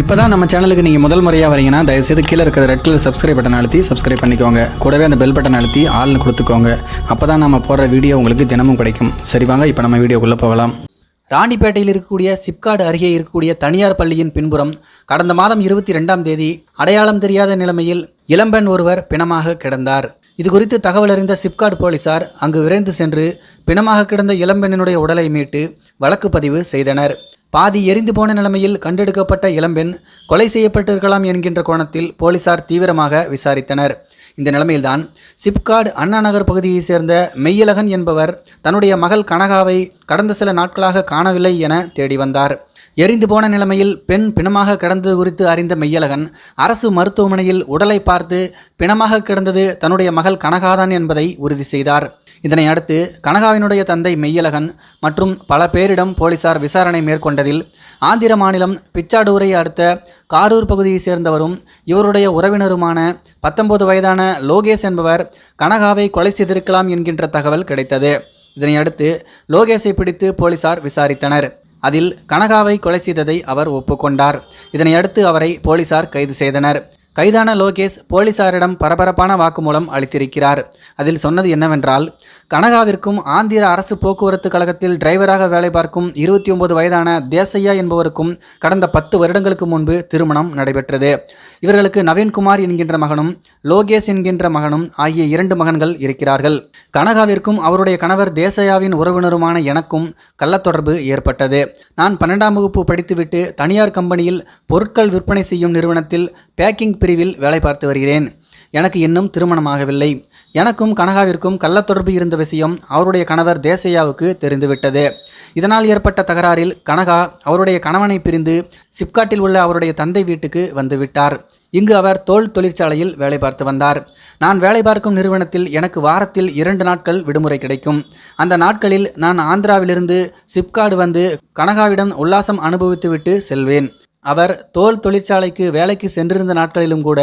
இப்போ தான் நம்ம சேனலுக்கு நீங்கள் முதல் முறையாக வரீங்கன்னா தயவுசெய்து கீழே இருக்கிற ரெட் கலர் சப்ஸ்கிரைப் பட்டன் அழுத்தி சப்ஸ்கிரைப் பண்ணிக்கோங்க. கூடவே அந்த பெல் பட்டன் அழுத்தி ஆள்னு கொடுத்துக்கோங்க. அப்போ தான் நம்ம போடுற வீடியோ உங்களுக்கு தினமும் கிடைக்கும். சரி வாங்க இப்போ நம்ம வீடியோக்குள்ளே போகலாம். ராணிப்பேட்டையில் இருக்கக்கூடிய சிப்காடு அருகே இருக்கக்கூடிய தனியார் பள்ளியின் பின்புறம் கடந்த மாதம் இருபத்தி ரெண்டாம் தேதி அடையாளம் தெரியாத நிலைமையில் இளம்பெண் ஒருவர் பிணமாக கிடந்தார். இது குறித்து தகவல் அறிந்த சிப்காட் போலீசார் அங்கு விரைந்து சென்று பிணமாக கிடந்த இளம்பெண்ணினுடைய உடலை மீட்டு வழக்கு பதிவு செய்தனர். பாதி எரிந்து போன நிலைமையில் கண்டெடுக்கப்பட்ட இளம்பெண் கொலை செய்யப்பட்டிருக்கலாம் என்கின்ற கோணத்தில் போலீசார் தீவிரமாக விசாரித்தனர். இந்த நிலைமையில்தான் சிப்காட் அண்ணா நகர் பகுதியைச் சேர்ந்த மெய்யலகன் என்பவர் தன்னுடைய மகள் கனகாவை கடந்த சில நாட்களாக காணவில்லை என தேடி வந்தார். எரிந்து போன நிலைமையில் பெண் பிணமாக கிடந்தது குறித்து அறிந்த மெய்யழகன் அரசு மருத்துவமனையில் உடலை பார்த்து பிணமாக கிடந்தது தன்னுடைய மகள் கனகாதான் என்பதை உறுதி செய்தார். இதனை அடுத்து கனகாவினுடைய தந்தை மெய்யழகன் மற்றும் பல பேரிடம் போலீசார் விசாரணை மேற்கொண்டதில் ஆந்திர மாநிலம் பிச்சாடூரை அடுத்த காரூர் பகுதியைச் சேர்ந்தவரும் இவருடைய உறவினருமான பத்தொன்பது வயதான லோகேஷ் என்பவர் கனகாவை கொலை செய்திருக்கலாம் என்கின்ற தகவல் கிடைத்தது. இதனை அடுத்து லோகேஷை பிடித்து போலீசார் விசாரித்தனர். அதில் கனகாவை கொலை செய்ததை அவர் ஒப்புக்கொண்டார். இதனையடுத்து அவரை போலீசார் கைது செய்தனர். கைதான லோகேஷ் போலீசாரிடம் பரபரப்பான வாக்குமூலம் அளித்திருக்கிறார். அதில் சொன்னது என்னவென்றால் கனகாவிற்கும் ஆந்திர அரசு போக்குவரத்து கழகத்தில் டிரைவராக வேலை பார்க்கும் இருபத்தி ஒன்பது வயதான தேசையா என்பவருக்கும் கடந்த பத்து வருடங்களுக்கு முன்பு திருமணம் நடைபெற்றது. இவர்களுக்கு நவீன்குமார் என்கின்ற மகனும் லோகேஷ் என்கின்ற மகனும் ஆகிய இரண்டு மகன்கள் இருக்கிறார்கள். கனகாவிற்கும் அவருடைய கணவர் தேசையாவின் உறவினருமான எனக்கும் கள்ளத்தொடர்பு ஏற்பட்டது. நான் பன்னெண்டாம் வகுப்பு படித்துவிட்டு தனியார் கம்பெனியில் பொருட்கள் விற்பனை செய்யும் நிறுவனத்தில் பேக்கிங் பிரிவில் வேலை பார்த்து வருகிறேன். எனக்கு இன்னும் திருமணமாகவில்லை. எனக்கும் கனகாவிற்கும் கள்ளத்தொடர்பு இருந்த விஷயம் அவருடைய கணவர் தேசையாவுக்கு தெரிந்துவிட்டது. இதனால் ஏற்பட்ட தகராறில் கனகா அவருடைய கணவனை பிரிந்து சிப்காட்டில் உள்ள அவருடைய தந்தை வீட்டுக்கு வந்துவிட்டார். இங்கு அவர் தோல் தொழிற்சாலையில் வேலை பார்த்து வந்தார். நான் வேலை பார்க்கும் நிறுவனத்தில் எனக்கு வாரத்தில் இரண்டு நாட்கள் விடுமுறை கிடைக்கும். அந்த நாட்களில் நான் ஆந்திராவிலிருந்து சிப்காடு வந்து கனகாவிடம் உல்லாசம் அனுபவித்துவிட்டு செல்வேன். அவர் தோல் தொழிற்சாலைக்கு வேலைக்கு சென்றிருந்த நாட்களிலும் கூட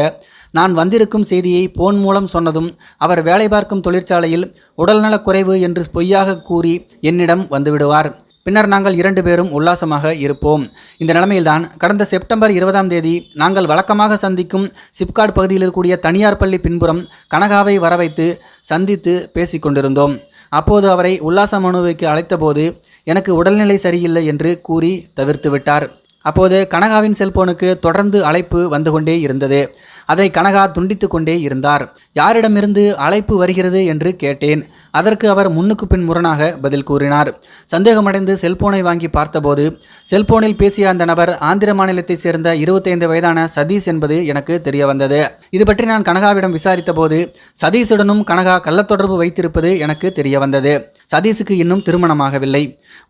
நான் வந்திருக்கும் செய்தியை போன் மூலம் சொன்னதும் அவர் வேலை பார்க்கும் தொழிற்சாலையில் உடல்நலக் குறைவு என்று பொய்யாக கூறி என்னிடம் வந்துவிடுவார். பின்னர் நாங்கள் இரண்டு பேரும் உல்லாசமாக இருப்போம். இந்த நிலைமையில்தான் கடந்த செப்டம்பர் இருபதாம் தேதி நாங்கள் வழக்கமாக சந்திக்கும் சிப்காட் பகுதியில் இருக்கக்கூடிய தனியார் பள்ளி பின்புறம் கனகாவை வரவைத்து சந்தித்து பேசிக் கொண்டிருந்தோம். அப்போது அவரை உல்லாச மனுவைக்கு அழைத்தபோது எனக்கு உடல்நிலை சரியில்லை என்று கூறி தவிர்த்து விட்டார். அப்போது கனகாவின் செல்போனுக்கு தொடர்ந்து அழைப்பு வந்து கொண்டே இருந்தது. அதை கனகா துண்டித்து கொண்டே இருந்தார். யாரிடமிருந்து அழைப்பு வருகிறது? என்று கேட்டேன். அதற்கு அவர் முன்னுக்கு பின் முரணாக பதில் கூறினார். சந்தேகமடைந்து செல்போனை வாங்கி பார்த்தபோது செல்போனில் பேசிய அந்த நபர் ஆந்திர மாநிலத்தைச் சேர்ந்த இருபத்தைந்து வயதான சதீஷ் என்பது எனக்கு தெரிய வந்தது இது பற்றி நான் கனகாவிடம் விசாரித்த போது சதீஷுடனும் கனகா கள்ளத்தொடர்பு வைத்திருப்பது எனக்கு தெரிய வந்தது சதீஷுக்கு இன்னும் திருமணமாகவில்லை.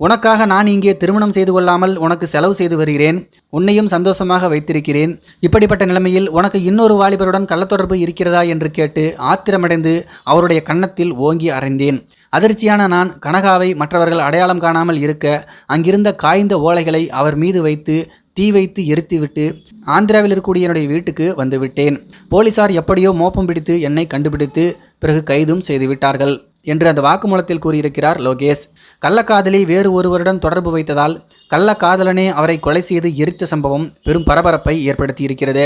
உனக்காக நான் இங்கே திருமணம் செய்து கொள்ளாமல் உனக்கு செலவு செய்து வருகிறேன். உன்னையும் சந்தோஷமாக வைத்திருக்கிறேன். இப்படிப்பட்ட நிலைமையில் உனக்கு இன்னொரு வாலிபருடன் கள்ளத்தொடர்பு இருக்கிறதா என்று கேட்டு ஆத்திரமடைந்து அவருடைய கன்னத்தில் ஓங்கி அறைந்தேன். அதிர்ச்சியான நான் கனகாவை மற்றவர்கள் அடையாளம் காணாமல் இருக்க அங்கிருந்த காய்ந்த ஓலைகளை அவர் மீது வைத்து தீ வைத்து எரித்துவிட்டு ஆந்திராவில் இருக்கக்கூடிய என்னுடைய வீட்டுக்கு வந்துவிட்டேன். போலீசார் எப்படியோ மோப்பம் பிடித்து என்னை கண்டுபிடித்து பிறகு கைதும் செய்துவிட்டார்கள் என்று அந்த வாக்குமூலத்தில் கூறியிருக்கிறார் லோகேஷ். கள்ளக்காதலி வேறு ஒருவருடன் தொடர்பு வைத்ததால் கள்ளக்காதலனே அவரை கொலை செய்து எரித்த சம்பவம் பெரும் பரபரப்பை ஏற்படுத்தி இருக்கிறது